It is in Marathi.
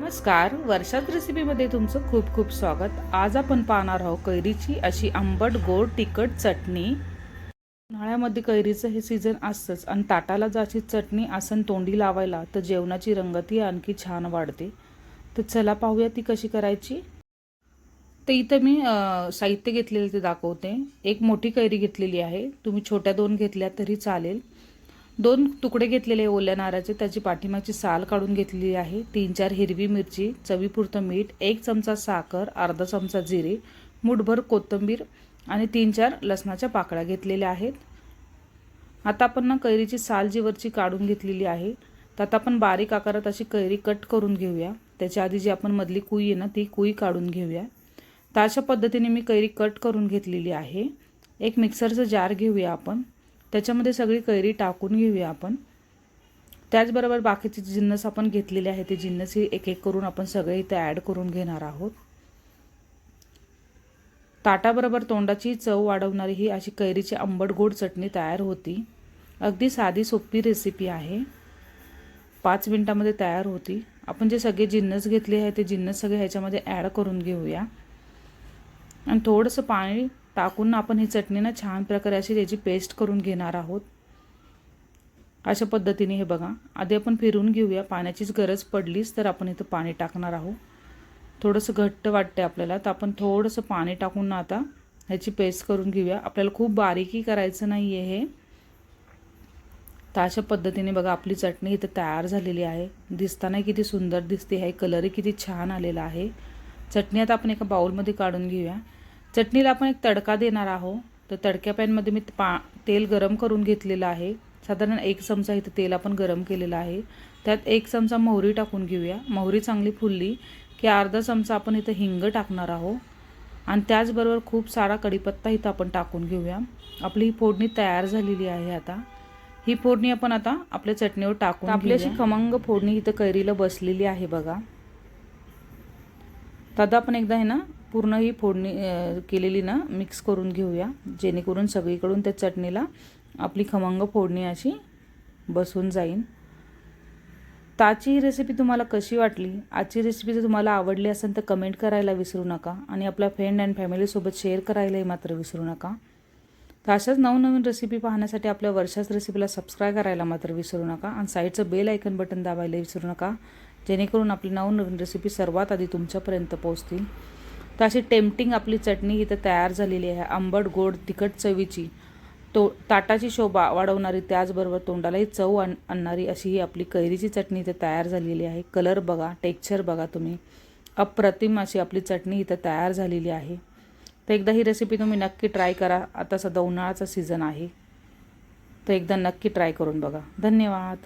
नमस्कार. वर्षात रेसिपीमध्ये तुमचं खूप खूप स्वागत. आज आपण पाहणार आहोत कैरीची अशी आंबट गोड तिखट चटणी. उन्हाळ्यामध्ये कैरीचं हे सीझन असतंच आणि ताटाला जाची चटणी आसन तोंडी लावायला तर जेवणाची रंगती आणखी छान वाढते. तर चला पाहूया ती कशी करायची. तर इथं मी साहित्य घेतलेलं ते दाखवते. एक मोठी कैरी घेतलेली आहे. तुम्ही छोट्या दोन घेतल्या तरी चालेल. दोन तुकडे घेतलेले ओल्या नारळाचे त्याची पाठीमागची साल काढून घेतलेली आहे. तीन चार हिरवी मिरची चवीपुरतं मीठ एक चमचा साखर अर्धा चमचा जिरे मुठभर कोथिंबीर आणि तीन चार लसणाच्या पाकळ्या घेतलेल्या आहेत. आता आपण ना कैरीची साल जी वरची काढून घेतलेली आहे तर आता आपण बारीक आकारात अशी कैरी कट करून घेऊया. त्याच्या आधी जी आपण मधली कुई आहे ना ती कुई काढून घेऊया. तर अशा पद्धतीने मी कैरी कट करून घेतलेली आहे. एक मिक्सरचं जार घेऊया आपण. त्याच्यामध्ये सगळी कैरी टाकून घेऊया आपण. त्याचबरोबर बाकीचे जिन्नस आपण घेतलेले आहे ते जिन्नसही एक एक करून आपण सगळे इथे ॲड करून घेणार आहोत. ताटाबरोबर तोंडाची चव वाढवणारी ही अशी कैरीची आंबट गोड चटणी तयार होती. अगदी साधी सोपी रेसिपी आहे. पाच मिनटामध्ये तयार होती. आपण जे सगळे जिन्नस घेतले आहे ते जिन्नस सगळे ह्याच्यामध्ये ॲड करून घेऊया. आणि थोडंसं पाणी टाकून आपण ही चटणी ना छान प्रकारे अशी त्याची पेस्ट करून घेणार आहोत. अशा पद्धतीने हे बघा. आधी आपण फिरून घेऊया. पाण्याचीच गरज पडलीच तर आपण इथं पाणी टाकणार आहोत. थोडंसं घट्ट वाटते आपल्याला. तर आपण थोडंसं पाणी टाकून ना आता ह्याची पेस्ट करून घेऊया. आपल्याला खूप बारीकी करायचं नाही आहे हे. तर अशा पद्धतीने बघा आपली चटणी इथं तयार झालेली आहे. दिसताना किती सुंदर दिसते. आहे कलरही किती छान आलेला आहे. चटणी आता आपण एका बाउलमध्ये काढून घेऊया. चटणीला आपण एक तडका देणार आहोत. तर तडक्या पॅनमध्ये मी पा तेल गरम करून घेतलेलं आहे. साधारण एक चमचा इथं तेल आपण गरम केलेलं आहे. त्यात एक चमचा मोहरी टाकून घेऊया. मोहरी चांगली फुलली की अर्धा चमचा आपण इथं हिंग टाकणार आहोत. आणि त्याचबरोबर खूप सारा कढीपत्ता इथं आपण टाकून घेऊया. आपली ही फोडणी तयार झालेली आहे आता. ही फोडणी आपण आता आपल्या चटणीवर टाकून आपली अशी खमंग फोडणी इथं कैरीला बसलेली आहे बघा. आता आपण एकदा आहे ना पूर्ण ही फोडणी केलेली ना मिक्स करून घेऊया. जेणेकरून सगळीकडून त्या चटणीला आपली खमंग फोडणी अशी बसून जाईन. ताची ही रेसिपी तुम्हाला कशी वाटली? आजची रेसिपी जर तुम्हाला आवडली असेल तर कमेंट करायला विसरू नका आणि आपल्या फ्रेंड अँड फॅमिलीसोबत शेअर करायलाही मात्र विसरू नका. तर अशाच नवनवीन रेसिपी पाहण्यासाठी आपल्या वर्षाच रेसिपीला सबस्क्राईब करायला मात्र विसरू नका आणि साईडचं बेल आयकन बटन दाबायला विसरू नका. जेणेकरून आपली नवनवीन रेसिपी सर्वात आधी तुमच्यापर्यंत पोहोचतील. तर अशी टेम्पटिंग आपली चटणी इथं तयार झालेली आहे. आंबट गोड तिखट चवीची. तो ताटाची शोभा वाढवणारी त्याचबरोबर तोंडालाही चव आण आणणारी अशी ही आपली कैरीची चटणी इथे तयार झालेली आहे. कलर बघा टेक्स्चर बघा तुम्ही. अप्रतिम अशी आपली चटणी इथं तयार झालेली आहे. तर एकदा ही रेसिपी तुम्ही नक्की ट्राय करा. आता सध्या उन्हाळ्याचा सीझन आहे. तर एकदा नक्की ट्राय करून बघा. धन्यवाद.